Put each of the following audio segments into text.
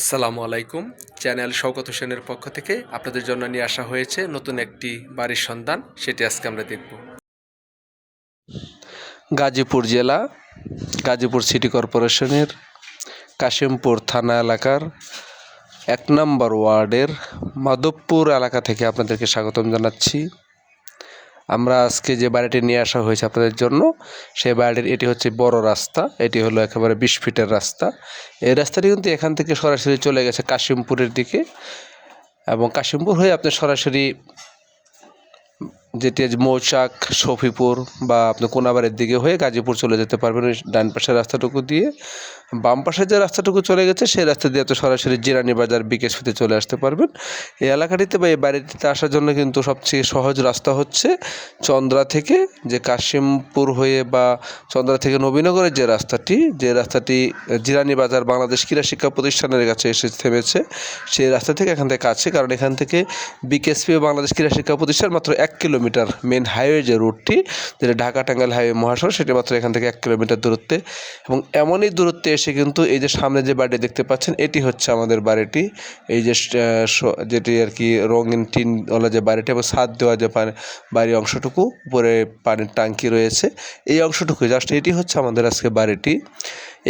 আসসালামু আলাইকুম। চ্যানেল শওকত হোসেনের পক্ষ থেকে আপনাদের জন্য নিয়ে আসা হয়েছে নতুন একটি বাড়ির সন্ধান। সেটি আজকে আমরা দেখব। গাজীপুর জেলা, গাজীপুর সিটি কর্পোরেশনের কাশিমপুর থানা এলাকার এক নম্বর ওয়ার্ডের মাধবপুর এলাকা থেকে আপনাদেরকে স্বাগতম জানাচ্ছি। আমরা আজকে যে বাড়িটি নিয়ে আসা হয়েছে আপনাদের জন্য, সেই বাড়িটির এটি হচ্ছে বড় রাস্তা। এটি হলো একেবারে বিশ ফিটের রাস্তা। এই রাস্তাটি কিন্তু এখান থেকে সরাসরি চলে গেছে কাশিমপুরের দিকে এবং কাশিমপুর হয়ে আপনি সরাসরি যেটি মৌচাক, শফিপুর বা আপনি কোনাবাড়ির দিকে হয়ে গাজীপুর চলে যেতে পারবেন ওই ডান পাশের রাস্তাটুকু দিয়ে। বাম পাশে যে রাস্তাটুকু চলে গেছে, সেই রাস্তা দিয়ে তো সরাসরি জিরানি বাজার বিকেশপিতে চলে আসতে পারবেন। এই এলাকাটিতে বা এই বাড়িটিতে আসার জন্য কিন্তু সবচেয়ে সহজ রাস্তা হচ্ছে চন্দ্রা থেকে যে কাশিমপুর হয়ে বা চন্দ্রা থেকে নবীনগরের যে রাস্তাটি যে রাস্তাটি জিরানি বাজার বাংলাদেশ ক্রীড়া শিক্ষা প্রতিষ্ঠানের কাছে এসে থেমেছে, সেই রাস্তা থেকে এখান থেকে কাছে। কারণ এখান থেকে বিকেএসপি বাংলাদেশ ক্রীড়া শিক্ষা প্রতিষ্ঠান মাত্র এক কিলোমিটার মেন হাইওয়ে যে রুটটি, যেটা ঢাকা টাঙ্গাইল হাইওয়ে মহাসড়ক, সেটি মাত্র এখান থেকে এক কিলোমিটার দূরত্বে। এবং এমনই দূরত্বে এসে কিন্তু এই যে সামনে যে বাড়িটি দেখতে পাচ্ছেন, এটি হচ্ছে আমাদের বাড়িটি। এই যে যেটি আর কি রঙিন টিন ওলা যে বাড়িটি এবং ছাদ দেওয়া যে পানি, বাড়ির অংশটুকু, উপরে পানির ট্যাঙ্কি রয়েছে। এই অংশটুকু, জাস্ট এটি হচ্ছে আমাদের আজকে বাড়িটি।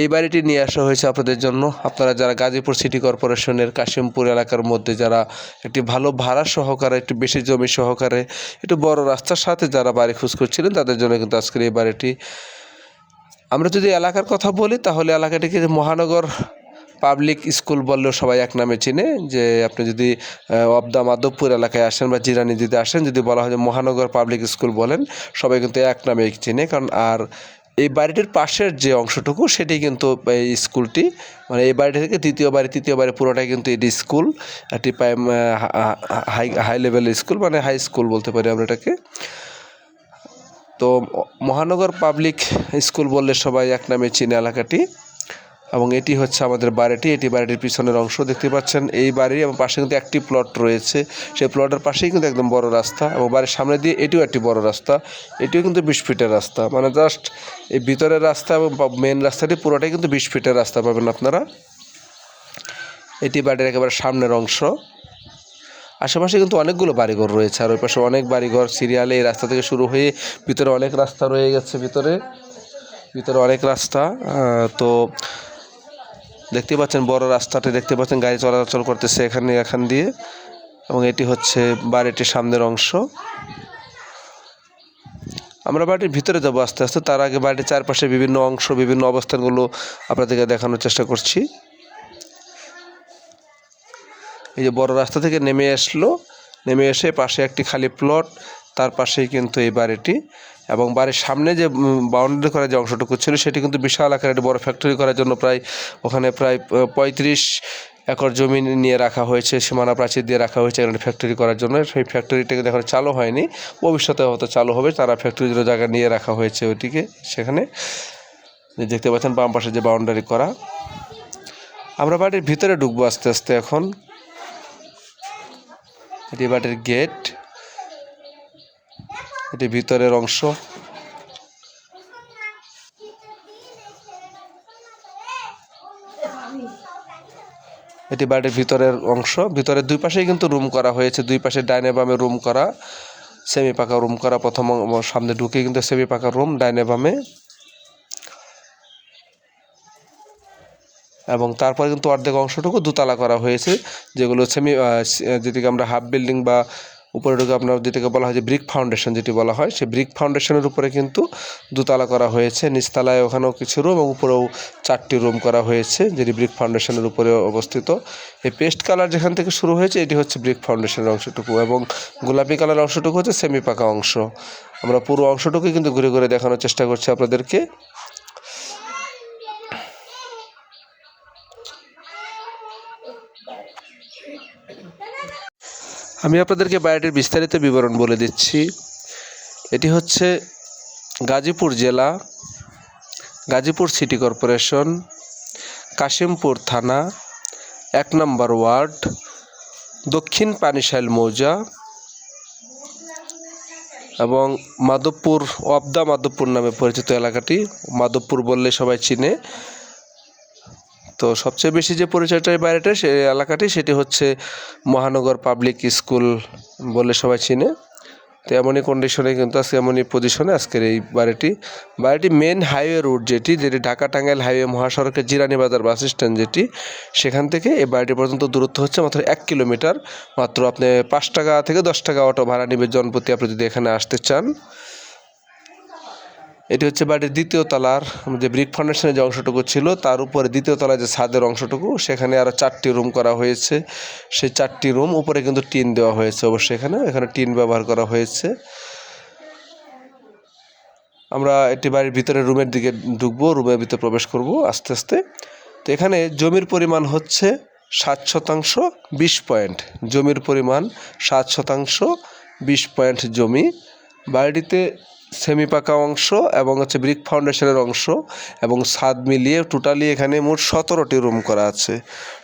এই বাড়িটি নিয়ে আসা হয়েছে আপনাদের জন্য। আপনারা যারা গাজীপুর সিটি কর্পোরেশনের কাশিমপুর এলাকার মধ্যে, যারা একটি ভালো ভাড়া সহকারে, একটু বেশি জমি সহকারে, একটু বড় রাস্তার সাথে যারা বাড়ি খোঁজ করছিলেন, তাদের জন্য কিন্তু আজকের এই বাড়িটি আমরা যদি এলাকার কথা বলি, তাহলে এলাকাটিকে মহানগর পাবলিক স্কুল বললেও সবাই এক নামে চিনে, যে আপনি যদি অবদা মাধবপুর এলাকায় আসেন বা জিরানি যদি আসেন, যদি বলা হয় যে মহানগর পাবলিক স্কুল বলেন, সবাই কিন্তু এক নামে চিনে। কারণ আর এই বাড়িটির পাশের যে অংশটুকু, সেটি কিন্তু এই স্কুলটি মানে এই বাড়িটি থেকে তৃতীয় বাড়ি তৃতীয় বাড়ি পুরোটাই কিন্তু এটি স্কুল, একটি হাই হাই লেভেল স্কুল মানে হাই স্কুল বলতে পারি আমরা এটাকে। তো মহানগর পাবলিক স্কুল বললে সবাই এক নামে চিনে এলাকাটি, এবং এটি হচ্ছে আমাদের বাড়িটি। এটি বাড়িটির পিছনের অংশ, দেখতে পাচ্ছেন। এই বাড়ির এবং পাশে কিন্তু একটি প্লট রয়েছে। সেই প্লটের পাশেই কিন্তু একদম বড় রাস্তা, এবং বাড়ির সামনে দিয়ে এটিও একটি বড় রাস্তা। এটিও কিন্তু বিশ ফিটের রাস্তা। মানে জাস্ট এই ভিতরের রাস্তা এবং মেন রাস্তাটি পুরোটাই কিন্তু বিশ ফিটের রাস্তা পাবেন আপনারা। এটি বাড়ির একেবারে সামনের অংশ। আশেপাশে কিন্তু অনেকগুলো বাড়িঘর রয়েছে আর ওই পাশে অনেক বাড়িঘর সিরিয়ালে এই রাস্তা থেকে শুরু হয়ে ভিতরে অনেক রাস্তা রয়ে গেছে ভিতরে ভিতরে অনেক রাস্তা তো দেখতে পাচ্ছেন বড় রাস্তাটি, দেখতে পাচ্ছেন গাড়ি চলাচল করতেছে এখানে এখান দিয়ে এবং এটি হচ্ছে বাড়িটির সামনের অংশ। আমরা বাড়ির ভিতরে যাব আস্তে আস্তে, তার আগে বাড়ির চারপাশে বিভিন্ন অংশ, বিভিন্ন অবস্থানগুলো আপনাদেরকে দেখানোর চেষ্টা করছি। এই যে বড় রাস্তা থেকে নেমে আসলো, নেমে এসে পাশে একটি খালি প্লট তার পাশেই কিন্তু এই বাড়িটি এবং বাড়ির সামনে যে বাউন্ডারি করা যে অংশটুকু ছিল, সেটি কিন্তু বিশাল আকারের একটি বড় ফ্যাক্টরি করার জন্য প্রায়, ওখানে প্রায় পঁয়ত্রিশ একর জমি নিয়ে রাখা হয়েছে, সীমানা প্রাচীর দিয়ে রাখা হয়েছে এখানে ফ্যাক্টরি করার জন্য। সেই ফ্যাক্টরিটা কিন্তু এখন চালু হয়নি, ভবিষ্যতে হয়তো চালু হবে, তারা ফ্যাক্টরির জন্য জায়গা নিয়ে রাখা হয়েছে ওইটিকে, সেখানে। দেখতে পাচ্ছেন বাম পাশে যে বাউন্ডারি করা। আমরা বাড়ির ভিতরে ঢুকবো আস্তে আস্তে এখন। এটি বাড়ির গেট। এটি ভিতরের অংশ। এটি বাড়ির ভিতরের অংশ। ভিতরে দুই পাশেই কিন্তু রুম করা হয়েছে। দুই পাশে ডাইনে বামে রুম করা, সেমি পাকা রুম করা। প্রথম সামনে ঢুকে কিন্তু সেমি পাকা রুম, ডাইনে বামে। এবং তারপরে কিন্তু অর্ধেক অংশটুকু দোতলা করা হয়েছে, যেগুলো সেমি যেটিকে আমরা হাফ বিল্ডিং বা উপরে ঢুকে আপনার যেটাকে বলা হয় যে ব্রিক ফাউন্ডেশন যেটি বলা হয় সেই ব্রিক ফাউন্ডেশনের উপরে কিন্তু দোতলা করা হয়েছে। নিচতলায় ওখানেও কিছু রুম এবং উপরেও চারটি রুম করা হয়েছে, যেটি ব্রিক ফাউন্ডেশনের উপরে অবস্থিত। এই পেস্ট কালার যেখান থেকে শুরু হয়েছে, এটি হচ্ছে ব্রিক ফাউন্ডেশনের অংশটুকু এবং গোলাপি কালার অংশটুকু হচ্ছে সেমি পাকা অংশ। আমরা পুরো অংশটুকুই কিন্তু ঘুরে ঘুরে দেখানোর চেষ্টা করছি আপনাদেরকে। আমি আপনাদেরকে বাড়িটির বিস্তারিত বিবরণ বলে দিচ্ছি। এটি হচ্ছে গাজীপুর জেলা, গাজীপুর সিটি কর্পোরেশন, কাশিমপুর থানা, এক নম্বর ওয়ার্ড, দক্ষিণ পানিশাইল মৌজা এবং মাধবপুর, অবদা মাধবপুর নামে পরিচিত এলাকাটি। মাধবপুর বললে সবাই চিনে। তো সবচেয়ে বেশি যে পরিচয়টা এই বাড়িটা সে এলাকাটি, সেটি হচ্ছে মহানগর পাবলিক স্কুল বলে সবাই চিনে। তো এমনই কন্ডিশনে কিন্তু আজকে এমনই পজিশনে আজকের এই বাড়িটি। বাড়িটি মেন হাইওয়ে রুট যেটি যেটি ঢাকা টাঙ্গাইল হাইওয়ে মহাসড়কের জিরানি বাজার বাস স্ট্যান্ড যেটি, সেখান থেকে এই বাড়িটি পর্যন্ত দূরত্ব হচ্ছে মাত্র এক কিলোমিটার। মাত্র আপনি পাঁচ টাকা থেকে দশ টাকা অটো ভাড়া নেবে জনপ্রতি আপনি যদি এখানে আসতে চান। এটি হচ্ছে বাড়ির দ্বিতীয় তলার যে ব্রিক ফাউন্ডেশনের যে অংশটুকু ছিল, তার উপরে দ্বিতীয় তলায় যে ছাদের অংশটুকু, সেখানে আরও চারটি রুম করা হয়েছে। সেই চারটি রুম উপরে কিন্তু টিন দেওয়া হয়েছে অবশ্যই এখানে। এখানে টিন ব্যবহার করা হয়েছে। আমরা একটি বাড়ির ভিতরে রুমের দিকে ঢুকবো, রুমের ভিতরে প্রবেশ করব আস্তে আস্তে। তো এখানে জমির পরিমাণ হচ্ছে সাত শতাংশ বিশ পয়েন্ট। জমির পরিমাণ সাত শতাংশ বিশ পয়েন্ট জমি। বাড়িটিতে সেমি পাকা অংশ এবং হচ্ছে ব্রিক ফাউন্ডেশনের অংশ এবং ছাদ মিলিয়ে টোটালি এখানে মোট সতেরোটি রুম করা আছে।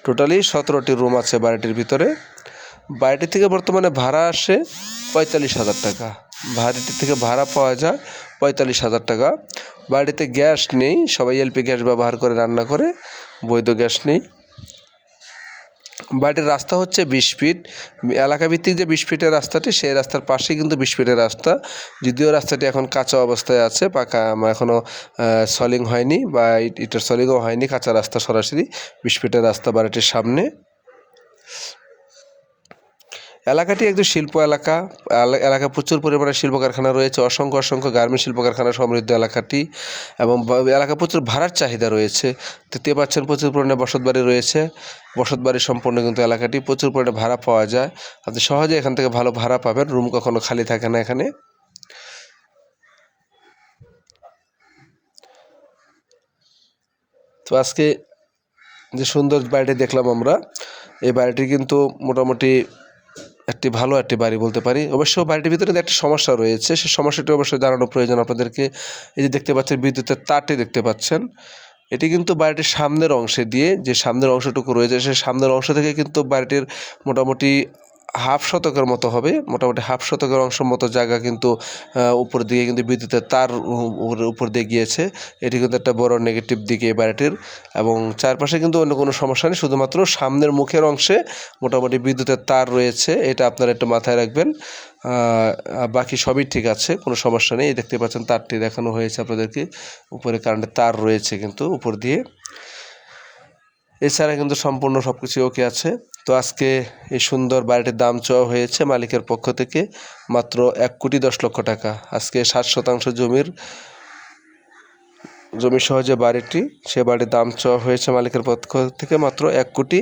টোটালি সতেরোটি রুম আছে বাড়িটির ভিতরে। বাড়িটি থেকে বর্তমানে ভাড়া আসে পঁয়তাল্লিশ হাজার টাকা। বাড়িটি থেকে ভাড়া পাওয়া যায় পঁয়তাল্লিশ হাজার টাকা। বাড়িতে গ্যাস নেই, সবাই এলপি গ্যাস ব্যবহার করে, রান্না করে, বৈধ গ্যাস নেই। বাড়ির রাস্তা হচ্ছে বিশ ফিট। এলাকাভিত্তিক যে বিশ ফিটের রাস্তাটি, সেই রাস্তার পাশে কিন্তু বিশ ফিটের রাস্তা। যদিও রাস্তাটি এখন কাঁচা অবস্থায় আছে, পাকা এখনও সলিং হয়নি বা ইটার সলিংও হয়নি, কাঁচা রাস্তা সরাসরি বিশ ফিটের রাস্তা বাড়িটির সামনে। এলাকাটি একটি শিল্প এলাকা। এলা- এলাকায় প্রচুর পরিমাণে শিল্প কারখানা রয়েছে। অসংখ্য অসংখ্য গার্মেন্ট শিল্প কারখানা সমৃদ্ধ এলাকাটি এবং এলাকায় প্রচুর ভাড়ার চাহিদা রয়েছে। দেখতে পাচ্ছেন, প্রচুর পরিমাণে বসতবাড়ি রয়েছে। বসতবাড়ি সম্পন্ন কিন্তু এলাকাটি প্রচুর পরিমাণে ভাড়া পাওয়া যায়। আপনি সহজে এখান থেকে ভালো ভাড়া পাবেন। রুম কখনো খালি থাকে না এখানে। তো আজকে যে সুন্দর বাড়িটি দেখলাম আমরা, এই বাড়িটি কিন্তু মোটামুটি একটি ভালো একটি বাড়ি বলতে পারি। অবশ্য বাড়িটির ভিতরে একটা সমস্যা রয়েছে সেই সমস্যাটি অবশ্যই জানানো প্রয়োজন আপনাদেরকে। এই যে দেখতে পাচ্ছেন, বিদ্যুতের তারটি দেখতে পাচ্ছেন। এটি কিন্তু বাড়িটির সামনের অংশে দিয়ে, যে সামনের অংশটুকু রয়েছে সেই সামনের অংশ থেকে কিন্তু বাড়িটির মোটামুটি হাফ শতকের মতো হবে, মোটামুটি হাফ শতকের অংশ মতো জায়গা কিন্তু উপর দিকে কিন্তু বিদ্যুতের তার উপর দিয়ে গিয়েছে। এটি কিন্তু একটা বড় নেগেটিভ দিকে এই বাড়িটির এবং চারপাশে কিন্তু অন্য কোনো সমস্যা নেই, শুধুমাত্র সামনের মুখের অংশে মোটামুটি বিদ্যুতের তার রয়েছে, এটা আপনারা একটু মাথায় রাখবেন। বাকি সবই ঠিক আছে, কোনো সমস্যা নেই দেখতে পাচ্ছেন তারটি দেখানো হয়েছে আপনাদেরকে, উপরে কারেন্টের তার রয়েছে কিন্তু উপর দিয়ে। এছাড়া কিন্তু সম্পূর্ণ সব কিছু ওকে আছে। তো আজকে এই সুন্দর বাড়িটির দাম চাওয়া হয়েছে মালিকের পক্ষ থেকে মাত্র এক কোটি দশ লক্ষ টাকা। আজকে ষাট শতাংশ জমির, জমি সহ যে বাড়িটি, সে বাড়ির দাম চাওয়া হয়েছে মালিকের পক্ষ থেকে মাত্র এক কোটি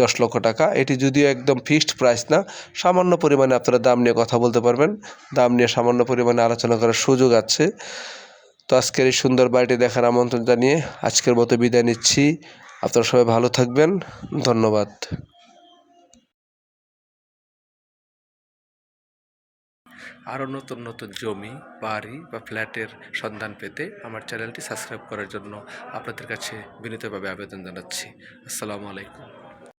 দশ লক্ষ টাকা। এটি যদিও একদম ফিক্সড প্রাইস না, সামান্য পরিমাণে আপনারা দাম নিয়ে কথা বলতে পারবেন। দাম নিয়ে সামান্য পরিমাণে আলোচনা করার সুযোগ আছে। তো আজকের এই সুন্দর বাড়িটি দেখার আমন্ত্রণ জানিয়ে আজকের মতো বিদায় নিচ্ছি। আপনারা সবাই ভালো থাকবেন। ধন্যবাদ। আরও নতুন নতুন জমি, বাড়ি বা ফ্ল্যাটের সন্ধান পেতে আমার চ্যানেলটি সাবস্ক্রাইব করার জন্য আপনাদের কাছে বিনীতভাবে আবেদন জানাচ্ছি। আসসালামু আলাইকুম।